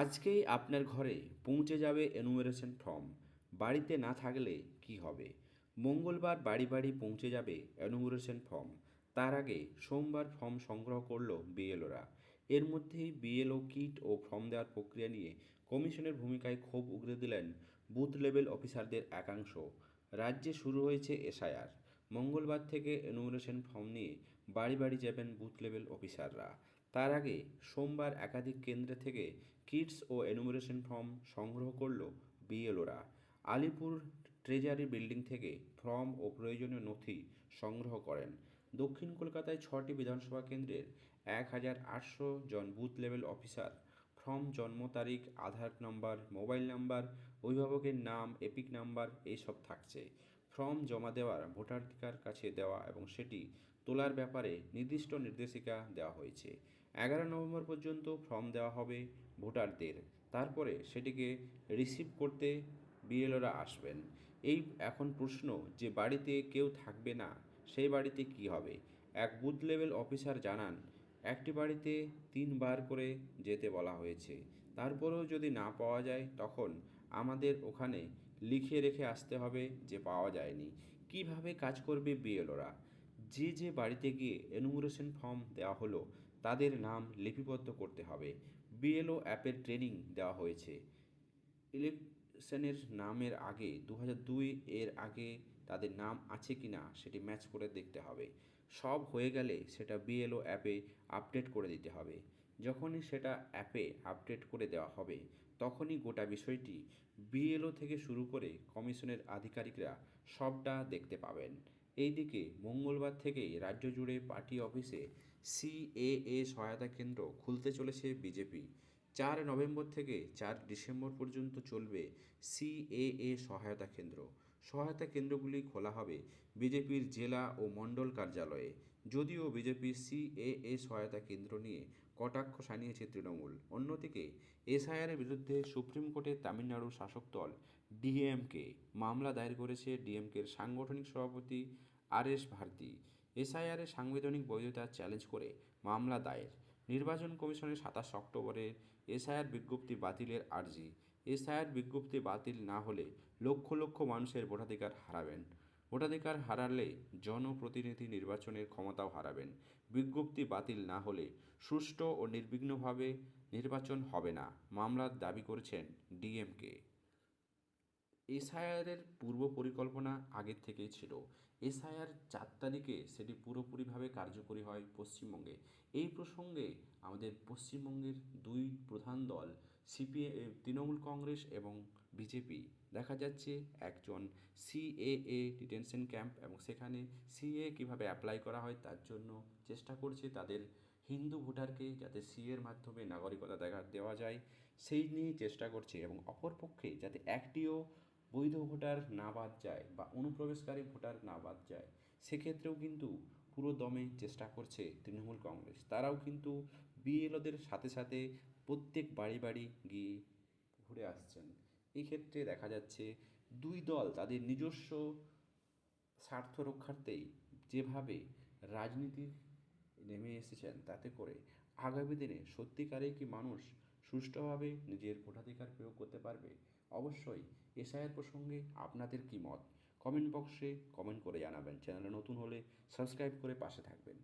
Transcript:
আজকেই আপনার ঘরে পৌঁছে যাবে এনুমেরেশন ফর্ম বাড়িতে না থাকলে কি হবে? মঙ্গলবার বাড়ি বাড়ি পৌঁছে যাবে এনুমেরেশন ফর্ম তার আগে সোমবার ফর্ম সংগ্রহ করল বিএলওরা এর মধ্যেই বিএলও কিট ও ফর্ম দেওয়ার প্রক্রিয়া নিয়ে কমিশনের ভূমিকায় ক্ষোভ উগরে দিলেন বুথ লেভেল অফিসারদের একাংশ। রাজ্যে শুরু হয়েছে এসআইআর। মঙ্গলবার থেকে এনুমেরেশন ফর্ম নিয়ে বাড়ি বাড়ি যাবেন বুথ লেভেল অফিসাররা তার আগে সোমবার একাধিক কেন্দ্রে থেকে কিটস ও এনুমেরেশন ফর্ম সংগ্রহ করল বিএলওরা। আলিপুর ট্রেজারি বিল্ডিং থেকে ফর্ম ও প্রয়োজনীয় নথি সংগ্রহ করেন। দক্ষিণ কলকাতায় ছটি বিধানসভা কেন্দ্রের এক হাজার আটশো জন বুথ লেভেল অফিসার, ফর্ম জন্ম তারিখ, আধার নম্বর, মোবাইল নাম্বার, অভিভাবকের নাম, এপিক নাম্বার এইসব থাকছে। ফর্ম জমা দেওয়ার ভোটাধিকার কাছে দেওয়া এবং সেটি তোলার ব্যাপারে নির্দিষ্ট নির্দেশিকা দেওয়া হয়েছে। এগারো নভেম্বর পর্যন্ত ফর্ম দেওয়া হবে ভোটারদের। তারপরে সেটিকে রিসিভ করতে বিএলওরা আসবেন। এই এখন প্রশ্ন যে বাড়িতে কেউ থাকবে না, সেই বাড়িতে কি হবে? এক বুথ লেভেল অফিসার জানান, একটি বাড়িতে তিনবার করে যেতে বলা হয়েছে। তারপরেও যদি না পাওয়া যায়, তখন আমাদের ওখানে লিখে রেখে আসতে হবে যে পাওয়া যায়নি। কীভাবে কাজ করবে বিএলওরা? যে যে বাড়িতে গিয়ে এনুমেরেশন ফর্ম দেওয়া হলো তাদের নাম লিপিবদ্ধ করতে হবে। বিএলও অ্যাপের ট্রেনিং দেওয়া হয়েছে। ইলেকশনের নামের আগে দু দুই এর আগে তাদের নাম আছে কি না সেটি ম্যাচ করে দেখতে হবে। সব হয়ে গেলে সেটা বিএলও অ্যাপে আপডেট করে দিতে হবে। যখনই সেটা অ্যাপে আপডেট করে দেওয়া হবে, তখনই গোটা বিষয়টি বিএলও থেকে শুরু করে কমিশনের আধিকারিকরা সবটা দেখতে পাবেন। এইদিকে মঙ্গলবার থেকেই রাজ্য জুড়ে পার্টি অফিসে সিএএ সহায়তা কেন্দ্র খুলতে চলেছে বিজেপি। চার নভেম্বর থেকে চার ডিসেম্বর পর্যন্ত চলবে সিএএ সহায়তা কেন্দ্র। সহায়তা কেন্দ্রগুলি খোলা হবে বিজেপির জেলা ও মণ্ডল কার্যালয়ে। যদিও বিজেপির সিএএ সহায়তা কেন্দ্র নিয়ে কটাক্ষ সানিয়েছে তৃণমূল। অন্যদিকে এসআইআরের বিরুদ্ধে সুপ্রিম কোর্টে তামিলনাড়ুর শাসক দল ডিএমকে মামলা দায়ের করেছে ডিএমকের সাংগঠনিক সভাপতি আর এস ভারতী। এসআইআরের সাংবিধানিক বৈধতা চ্যালেঞ্জ করে মামলা দায়ের। নির্বাচন কমিশনের সাতাশ অক্টোবরের এসআইআর বিজ্ঞপ্তি বাতিলের আর্জি। এসআইআর বিজ্ঞপ্তি বাতিল না হলে লক্ষ লক্ষ মানুষের ভোটাধিকার হারাবেন। ভোটাধিকার হারালে জনপ্রতিনিধি নির্বাচনের ক্ষমতাও হারাবেন। বিজ্ঞপ্তি বাতিল না হলে সুষ্ঠু ও নির্বিঘ্নভাবে নির্বাচন হবে না, মামলার দাবি করেছেন ডিএমকে। এসআইআরের পূর্ব পরিকল্পনা আগের থেকেই ছিল। এসআইআর চার তারিখে সেটি পুরোপুরিভাবে কার্যকরী হয় পশ্চিমবঙ্গে। এই প্রসঙ্গে আমাদের পশ্চিমবঙ্গের দুই প্রধান দল, সিপিএ তৃণমূল কংগ্রেস এবং বিজেপি, দেখা যাচ্ছে একজন সিএএ ডিটেনশন ক্যাম্প এবং সেখানে সিএ কীভাবে অ্যাপ্লাই করা হয় তার জন্য চেষ্টা করছে তাদের হিন্দু ভোটারকে যাতে সিএর মাধ্যমে নাগরিকতা দেখা, দেওয়া যায়। সেই নিয়ে চেষ্টা করছে এবং অপরপক্ষে যাতে একটিও বৈধ ভোটার না বাদ যায় বা অনুপ্রবেশকারী ভোটার না বাদ যায়, সেক্ষেত্রেও কিন্তু পুরো দমে চেষ্টা করছে তৃণমূল কংগ্রেস। তারাও কিন্তু বিএলওদের সাথে সাথে প্রত্যেক বাড়ি বাড়ি গিয়ে ঘুরে আসছেন। এই ক্ষেত্রে দেখা যাচ্ছে দুই দল তাদের নিজস্ব স্বার্থ রক্ষার্থেই যেভাবে রাজনীতির নেমে এসেছেন তাতে করে আগামী দিনে সত্যিকারেই কি মানুষ সুষ্ঠুভাবে নিজের ভোটাধিকার প্রয়োগ করতে পারবে অবশ্যই এসআইয়ের প্রসঙ্গে আপনাদের কী মত? কমেন্ট বক্সে কমেন্ট করে জানাবেন। চ্যানেলে নতুন হলে সাবস্ক্রাইব করে পাশে থাকবেন।